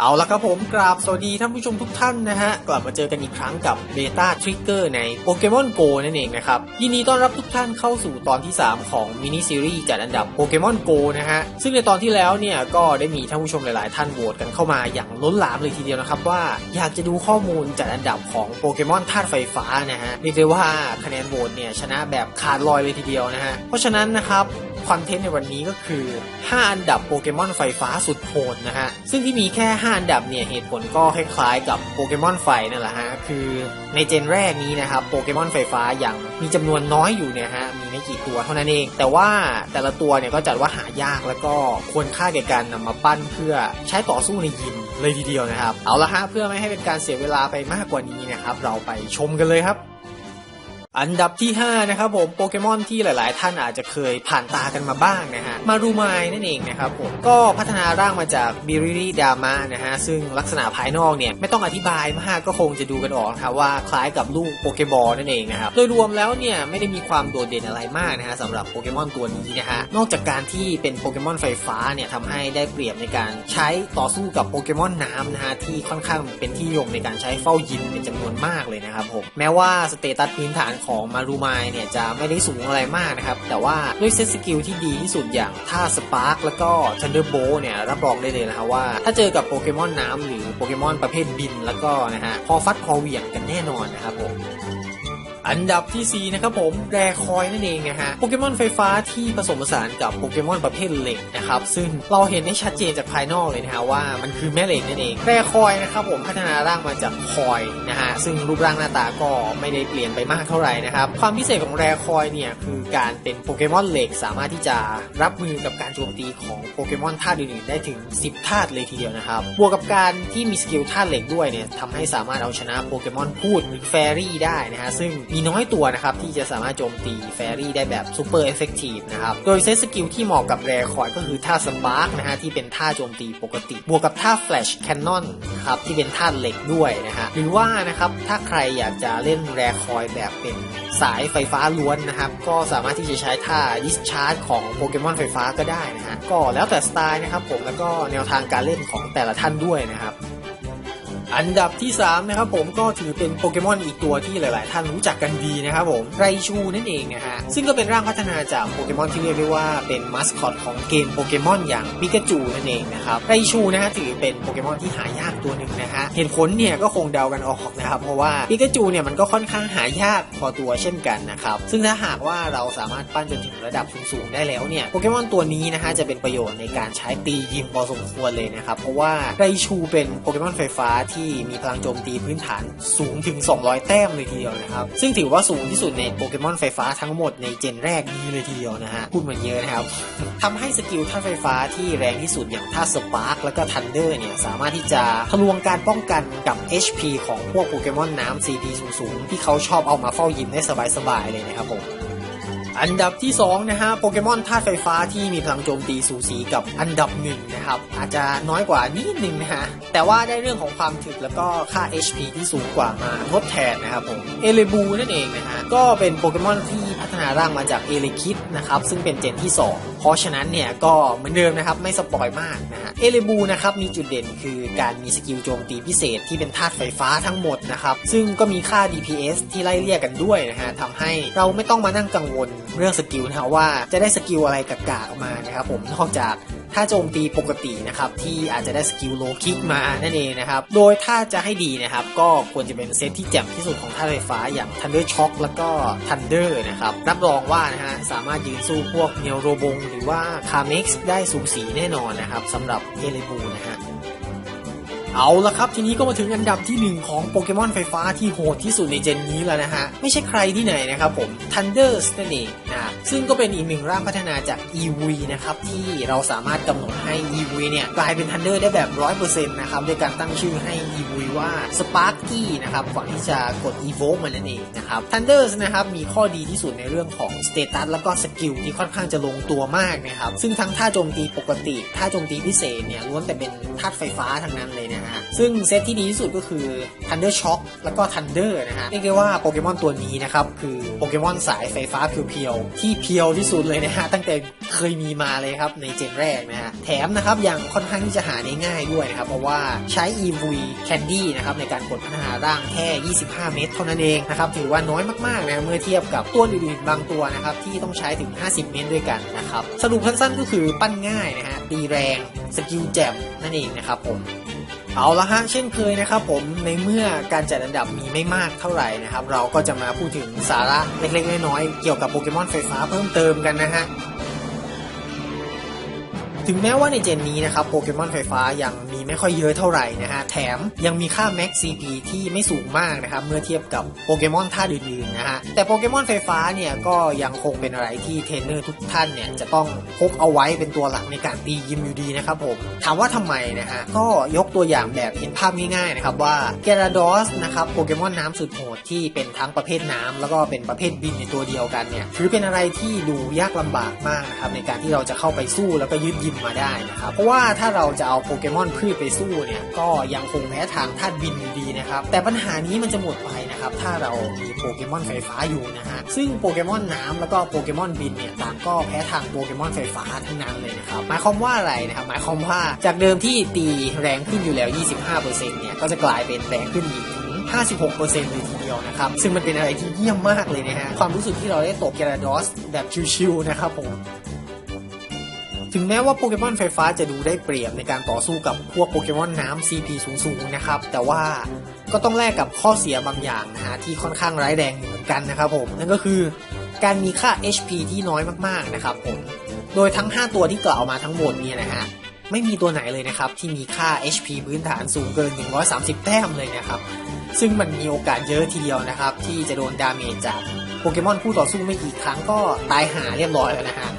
เอาละครับผมกราบสวัสดีท่านผู้ชมทุกท่านนะฮะ กลับมาเจอกันอีกครั้งกับเบต้าทริกเกอร์ในโปเกมอนโกนั่นเองนะครับ ยินดีต้อนรับทุกท่านเข้าสู่ตอนที่ 3 ของมินิซีรีส์จัดอันดับโปเกมอนโกนะฮะ ซึ่งในตอนที่แล้วเนี่ยก็ได้มีท่านผู้ชมหลาย ๆ ท่านโหวตกันเข้ามาอย่างล้นหลามเลยทีเดียวนะครับว่าอยากจะดูข้อมูลจัดอันดับของโปเกมอนธาตุไฟฟ้านะฮะเรียกได้ว่าคะแนนโหวตเนี่ยชนะแบบขาดลอยเลยทีเดียวนะฮะเพราะฉะนั้นนะครับ คอนเทนต์ในวันนี้ก็คือ 5 อันดับโปเกมอนไฟฟ้าสุดโหดนะฮะ ซึ่งที่มีแค่ 5 อันดับเนี่ยเหตุผลก็คล้ายๆกับโปเกมอนไฟนั่นแหละฮะ คือในเจนแรกนี้นะครับโปเกมอนไฟฟ้าอย่างมีจำนวนน้อยอยู่เนี่ยฮะ มีไม่กี่ตัวเท่านั้นเอง แต่ว่าแต่ละตัวเนี่ยก็จัดว่าหายากแล้วก็ควรค่าแก่การนำมาปั้นเพื่อใช้ต่อสู้ในยิมเลยทีเดียวนะครับ เอาละฮะเพื่อไม่ให้เป็นการเสียเวลาไปมากกว่านี้นะครับเราไปชมกันเลยครับ อันดับที่ 5 นะครับผมโปเกมอนที่หลาย ๆ ท่านอาจจะเคยผ่านตากันมาบ้างนะฮะมารูมายนั่นเองนะครับผมก็พัฒนาร่างมาจากบิริริดามะนะฮะซึ่งลักษณะภายนอกเนี่ยไม่ต้องอธิบายมากก็คงจะดูกันออกนะครับว่าคล้ายกับลูกโปเกบอลนั่นเองนะครับโดยรวมแล้วเนี่ยไม่ได้มีความโดดเด่นอะไรมากนะฮะสำหรับโปเกมอนตัวนี้นะฮะนอกจากการที่เป็นโปเกมอนไฟฟ้าเนี่ยทำให้ได้เปรียบในการใช้ต่อสู้กับโปเกมอนน้ำนะฮะที่ค่อนข้างเป็นที่ยมในการใช้เฝ้ายิมเป็นจำนวนมากเลยนะครับผมแม้ว่าสเตตัสพื้นฐานของมารูมายเนี่ยจะไม่ได้สูงอะไรมากนะครับ แต่ว่าด้วยเซตสกิลที่ดีที่สุดอย่างท่าสปาร์กแล้วก็ทันเดอร์โบเนี่ยรับรองได้เลยนะครับว่า ถ้าเจอกับโปเกมอนน้ำหรือโปเกมอนประเภทบินแล้วก็นะฮะพอฟัดพอเหวี่ยงกันแน่นอนนะครับผม อันดับที่ 4 นะครับผมแรคอยนั่นเองนะฮะโปเกมอนไฟฟ้าที่ผสมผสานกับโปเกมอนประเภทเหล็กนะครับซึ่งเราเห็นได้ชัดเจนจากภายนอกเลยนะฮะว่ามันคือแม่เหล็กนั่นเองแรคอยนะครับผมพัฒนาร่างมาจากคอยนะฮะซึ่งรูปร่างหน้าตาก็ไม่ได้เปลี่ยนไปมากเท่าไหร่นะครับความพิเศษของแรคอยเนี่ยคือการเป็นโปเกมอนเหล็กสามารถที่จะรับมือกับการโจมตีของโปเกมอนธาตุอื่นๆได้ถึง 10ธาตุเลยทีเดียวนะครับบวกกับการที่มีสกิลธาตุเหล็กด้วยเนี่ยทำให้สามารถเอาชนะโปเกมอนพูดหรือแฟรี่ได้นะฮะซึ่งมีน้อยตัวนะครับที่จะสามารถโจมตีแฟรี่ได้แบบซูเปอร์เอฟเฟกตีฟนะครับโดยเซตสกิลที่เหมาะกับแรคอยก็คือท่าสปาร์กนะฮะที่เป็นท่าโจมตีปกติ บวกกับท่าแฟลชแคนนอนครับที่เป็นท่าเหล็กด้วยนะฮะหรือว่านะครับถ้าใครอยากจะเล่นแรคอยแบบเป็นสายไฟฟ้าล้วนนะครับก็สามารถที่จะใช้ท่าดิสชาร์จของโปเกมอนไฟฟ้าก็ได้นะฮะก็แล้วแต่สไตล์นะครับผมแล้วก็แนวทางการเล่นของแต่ละท่านด้วยนะครับ อันดับที่3นะครับผมก็ถือเป็นโปเกมอนอีกตัวที่หลาย ๆ ท่านรู้จักกันดีนะครับผมไรชูนั่นเองนะฮะซึ่งก็เป็นร่างพัฒนาจากโปเกมอนที่เรียกได้ว่าเป็นมัสคอตของเกมโปเกมอนอย่างปิกาจูนั่นเองนะครับไรชูนะฮะถือเป็นโปเกมอนที่หายากตัวหนึ่งนะฮะเหตุผลเนี่ยก็คงเดากันออกนะครับเพราะว่าปิกาจูเนี่ยมันก็ค่อนข้างหายากพอตัวเช่นกันนะครับซึ่งถ้าหากว่าเราสามารถปั้นจนถึงระดับสูง ๆ ได้แล้วเนี่ยโปเกมอนตัวนี้นะฮะจะเป็นประโยชน์ในการใช้ตียิมพอสมควรเลยนะครับเพราะว่าไรชูเป็นโปเกมอนไฟฟ้าทที่มีพลังโจมตีพื้นฐานสูงถึง 200 แต้มเลยทีเดียวนะครับ ซึ่งถือว่าสูงที่สุดในโปเกมอนไฟฟ้าทั้งหมดในเจนแรกนี้เลยทีเดียวนะฮะ พูดเหมือนเยอะนะครับทำให้สกิลท่าไฟฟ้าที่แรงที่สุดอย่างท่าสปาร์กแล้วก็ทันเดอร์เนี่ย สามารถที่จะทะลวงการป้องกันกับ HP ของพวกโปเกมอนน้ำ CP สูงๆ ที่เขาชอบเอามาเฝ้ายิมได้สบายๆเลยนะครับผม อันดับที่2นะฮะโปเกมอนธาตุไฟฟ้าที่มีพลังโจมตีสูสีกับอันดับหนึ่งนะครับ อาจจะน้อยกว่านิดนึงนะฮะ แต่ว่าได้เรื่องของความถึกแล้วก็ค่า HP ที่สูงกว่ามาทดแทนนะครับผม เอเลบูนั่นเองนะฮะ ก็เป็นโปเกมอนที่ ฒนาร่างมาจากเอเลคิดนะครับซึ่งเป็นเจนที่ 2 เพราะฉะนั้นเนี่ยก็เหมือนเดิมนะครับไม่สปอยมากนะฮะเอเลบูนะครับมีจุดเด่นคือการมีสกิลโจมตีพิเศษที่เป็นธาตุไฟฟ้าทั้งหมดนะครับซึ่งก็มีค่า DPS ที่ไล่เลี่ยกันด้วยนะฮะทำให้เราไม่ต้องมานั่งกังวลเรื่องสกิลนะว่าจะได้สกิลอะไรกากๆออกมานะครับผมนอกจาก ถ้าโจมตีปกตินะครับที่อาจจะได้สกิลโลคิกมานั่นเองนะครับโดยถ้าจะให้ดีนะครับก็ควรจะเป็นเซตที่แจ่มที่สุดของธาไฟฟ้าอย่าง Thunder Shock แล้วก็ Thunder นะครับรับรองว่านะฮะสามารถยืนสู้พวกเนโรบงหรือว่าคาเม็กซ์ได้สูสีแน่นอนนะครับสำหรับเอเลบูนะฮะเอาละครับ ทีนี้ก็มาถึงอันดับที่ 1 ของโปเกมอนไฟฟ้าที่โหดที่สุดในเจนนี้แล้วนะฮะ ไม่ใช่ใครที่ไหนนะครับผม Thunders นั่นเองนะ ซึ่งก็เป็นอีกหนึ่งร่างพัฒนาจาก EV นะครับที่เราสามารถกำหนดให้ EV เนี่ยกลายเป็น Thunder ได้แบบ 100%นะครับโดยการตั้งชื่อให้ EV ว่า Sparky นะครับก่อนที่จะกด Evoke มันนั่นเองนะครับ Thunders นะครับมีข้อดีที่สุดในเรื่องของ Status แล้วก็สกิลที่ค่อนข้างจะลงตัวมากนะครับ ซึ่งทั้งท่าโจมตีปกติท่าโจมตีพิเศษเนี่ยล้วนแต่เป็นธาตุไฟฟ้าทั้งนั้นเลยนะฮะซึ่งเซตที่ดีที่สุดก็คือ Thunder Shock แล้วก็ Thunder นะฮะเรียกได้ว่าโปเกมอนตัวนี้นะครับคือโปเกมอนสายไฟฟ้าเพียวๆที่เพียวที่สุดเลยนะฮะตั้งแต่เคยมีมาเลยครับในเจนแรกนะฮะแถมนะครับยังค่อนข้างที่จะหาได้ง่ายด้วยนะครับเพราะว่าใช้ EV Candy นะครับในการกดพัฒนาร่างแค่ 25 เมตรเท่านั้นเองนะครับถือว่าน้อยมากๆนะเมื่อเทียบกับตัวอื่นๆบางตัวนะครับที่ต้องใช้ถึง 50 เมตรด้วยกันนะครับสรุปสั้นๆก็คือปั้นง่ายนะฮะตีแรงสกิลแจ่มนั่นเองนะครับผมเอาละฮะเช่นเคยนะครับผมในเมื่อการจัดอันดับมีไม่มากเท่าไหร่นะครับ เราก็จะมาพูดถึงสาระเล็กๆน้อยๆเกี่ยวกับโปเกมอนไฟฟ้าเพิ่มเติมกันนะฮะ ถึงแม้ว่าในเจนนี้นะครับโปเกมอนไฟฟ้ายังมีไม่ค่อยเยอะเท่าไหร่นะฮะแถมยังมีค่า Max CP ที่ไม่สูงมากนะครับเมื่อเทียบกับโปเกมอนท่าตุอื่นๆนะฮะแต่โปเกมอนไฟฟ้าเนี่ยก็ยังคงเป็นอะไรที่เทรนเนอร์ทุกท่านเนี่ยจะต้องพกเอาไว้เป็นตัวหลักในการตียิมอยู่ดีนะครับผมถามว่าทำไมนะฮะก็ยกตัวอย่างแบบเห็นภาพง่ายๆนะครับว่าเกราดอสนะครับโปเกมอนน้ำสุดโหดที่เป็นทั้งประเภทน้ำแล้วก็เป็นประเภทบินในตัวเดียวกันเนี่ยถือเป็นอะไรที่ดูยากลำบากมากนะครับในการที่เราจะเข้าไปสู้แล้วก็ยึดยิมมาได้นะครับ เพราะว่าถ้าเราจะเอาโปเกมอนพืชไปสู้เนี่ยก็ยังคงแพ้ทางธาตุบินอยู่ดีนะครับ แต่ปัญหานี้มันจะหมดไปนะครับ ถ้าเรามีโปเกมอนไฟฟ้าอยู่นะฮะ ซึ่งโปเกมอนน้ำแล้วก็โปเกมอนบินเนี่ยต่างก็แพ้ทางโปเกมอนไฟฟ้าทั้งนั้นเลยนะครับ หมายความว่าอะไรนะครับ หมายความว่าจากเดิมที่ตีแรงขึ้นอยู่แล้ว 25%เนี่ยก็จะกลายเป็นแรงขึ้นอีกถึง56%เลยทีเดียวนะครับ ซึ่งมันเป็นอะไรที่เยี่ยมมากเลยนะฮะ ความรู้สึกที่เราได้ตกเกราดอสแบบชิวๆนะครับผม ถึงแม้ว่าโปเกมอนไฟฟ้าจะดูได้เปรียบในการต่อสู้กับพวกโปเกมอนน้ำ CP สูงๆนะครับ แต่ว่าก็ต้องแลกกับข้อเสียบางอย่างนะฮะที่ค่อนข้างร้ายแรงอยู่เหมือนกันนะครับผม นั่นก็คือการมีค่า HP ที่น้อยมากๆนะครับผม โดยทั้ง 5 ตัวที่กล่าวมาทั้งหมดเนี่ยนะฮะไม่มีตัวไหนเลยนะครับ ที่มีค่า HP พื้นฐานสูงเกิน 130 แต้มเลยนะครับ ซึ่งมันมีโอกาสเยอะทีเดียวนะครับ ที่จะโดนดาเมจจากโปเกมอนผู้ต่อสู้ไม่กี่ครั้งก็ตายหาเรียบร้อยแล้วนะฮะ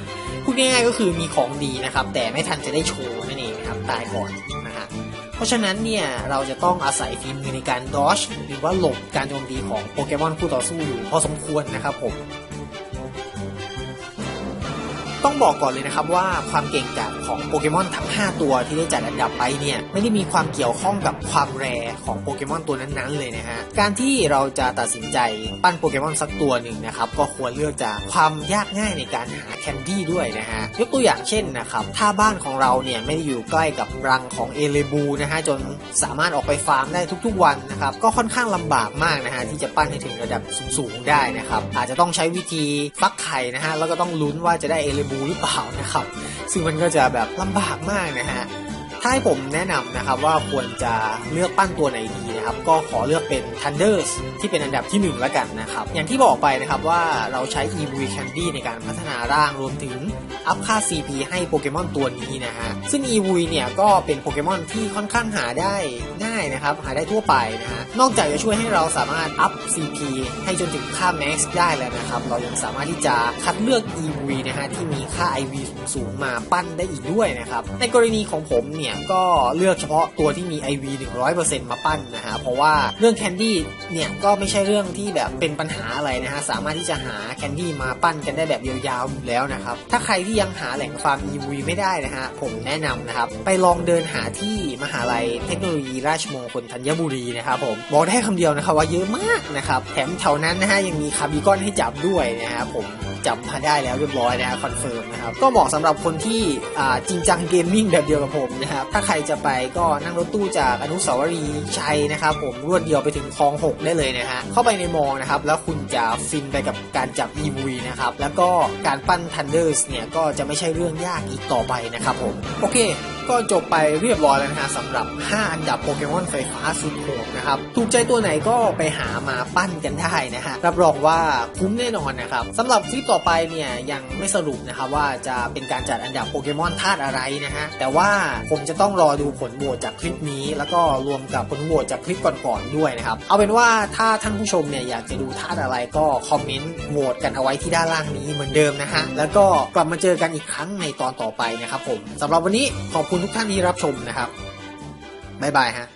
พูดง่ายๆก็คือมีของดีนะครับ แต่ไม่ทันจะได้โชว์นั่นเองนะครับตายก่อนนะฮะเพราะฉะนั้นเนี่ยเราจะต้องอาศัยฝีมือในการดอชหรือว่าหลบการโจมตีของโปเกมอนผู้ต่อสู้อยู่พอสมควรนะครับผม ต้องบอกก่อนเลยนะครับว่าความเก่งกาจของโปเกมอนทั้ง 5 ตัวที่ได้จัดอันดับไปเนี่ยไม่ได้มีความเกี่ยวข้องกับความแรของโปเกมอนตัวนั้นๆเลยนะฮะการที่เราจะตัดสินใจปั้นโปเกมอนสักตัวหนึ่งนะครับก็ควรเลือกจากความยากง่ายในการหาแคนดี้ด้วยนะฮะยกตัวอย่างเช่นนะครับถ้าบ้านของเราเนี่ยไม่ได้อยู่ใกล้กับรังของเอเลบูนะฮะจนสามารถออกไปฟาร์มได้ทุกๆวันนะครับก็ค่อนข้างลำบากมากนะฮะที่จะปั้นให้ถึงระดับสูงๆได้นะครับอาจจะต้องใช้วิธีฟักไข่นะฮะแล้วก็ต้องลุ้นว่าจะได้เอเลบูหรือเปล่านะครับ ซึ่งมันก็จะแบบลำบากมากนะฮะ ถ้าให้ผมแนะนำนะครับว่าควรจะเลือกปั้นตัวไหนดีนะครับก็ขอเลือกเป็น Thunders ที่เป็นอันดับที่1แล้วกันนะครับอย่างที่บอกไปนะครับว่าเราใช้ EV Candy ในการพัฒนาร่างรวมถึงอัพค่า CP ให้โปเกมอนตัวนี้นะฮะซึ่ง EV เนี่ยก็เป็นโปเกมอนที่ค่อนข้างหาได้ง่ายนะครับหาได้ทั่วไปนะฮะนอกจากจะช่วยให้เราสามารถอัพ CP ให้จนถึงค่า Max ได้แล้วนะครับเรายังสามารถที่จะคัดเลือก EV นะฮะที่มีค่า IV สูงๆมาปั้นได้อีกด้วยนะครับในกรณีของผมเนี่ยก็เลือกเฉพาะตัวที่มี IV 100%มาปั้นนะฮะเพราะว่าเรื่องแคนดี้เนี่ยก็ไม่ใช่เรื่องที่แบบเป็นปัญหาอะไรนะฮะสามารถที่จะหาแคนดี้มาปั้นกันได้แบบยาวๆอยู่แล้วนะครับถ้าใครที่ยังหาแหล่งฟาร์ม EV ไม่ได้นะฮะผมแนะนำนะครับไปลองเดินหาที่มหาลัยเทคโนโลยีราชมงคลธัญบุรีนะครับผมบอกได้คำเดียวนะครับว่าเยอะมากนะครับแถมแถวนั้นนะฮะยังมีคาร์บิคอนให้จับด้วยนะฮะผม จับมาได้แล้วเรียบร้อยนะคอนเฟิร์มนะครับก็เหมาะสำหรับคนที่จริงจังเกมมิ่งแบบเดียวกับผมนะครับถ้าใครจะไปก็นั่งรถตู้จากอนุสาวรีย์ชัยนะครับผมรวดเดียวไปถึงคลอง 6 ได้เลยนะฮะเข้าไปในมองนะครับแล้วคุณจะฟินไปกับการจับ EV นะครับแล้วก็การปั้น Thunders เนี่ยก็จะไม่ใช่เรื่องยากอีกต่อไปนะครับผมโอเคก็จบไปเรียบร้อยแล้วนะฮะสำหรับ 5 อันดับโปเกมอนไฟฟ้าสุดโหดนะครับ ถูกใจตัวไหนก็ไปหามาปั้นกันได้นะฮะ รับรองว่าคุ้มแน่นอนนะครับสำหรับคลิปต่อไปเนี่ยยังไม่สรุปนะครับว่าจะเป็นการจัดอันดับโปเกมอนธาตุอะไรนะฮะแต่ว่าผมจะต้องรอดูผลโหวตจากคลิปนี้ แล้วก็รวมกับผลโหวตจากคลิปก่อนๆด้วยนะครับเอาเป็นว่าถ้าท่านผู้ชมเนี่ยอยากจะดูธาตุอะไรก็คอมเมนต์โหวตกันเอาไว้ที่ด้านล่างนี้เหมือนเดิมนะฮะแล้วก็กลับมาเจอกันอีกครั้งในตอนต่อไปนะครับผมสำหรับวันนี้ขอบคุณทุกท่านที่รับชมนะครับบ๊ายบายฮะ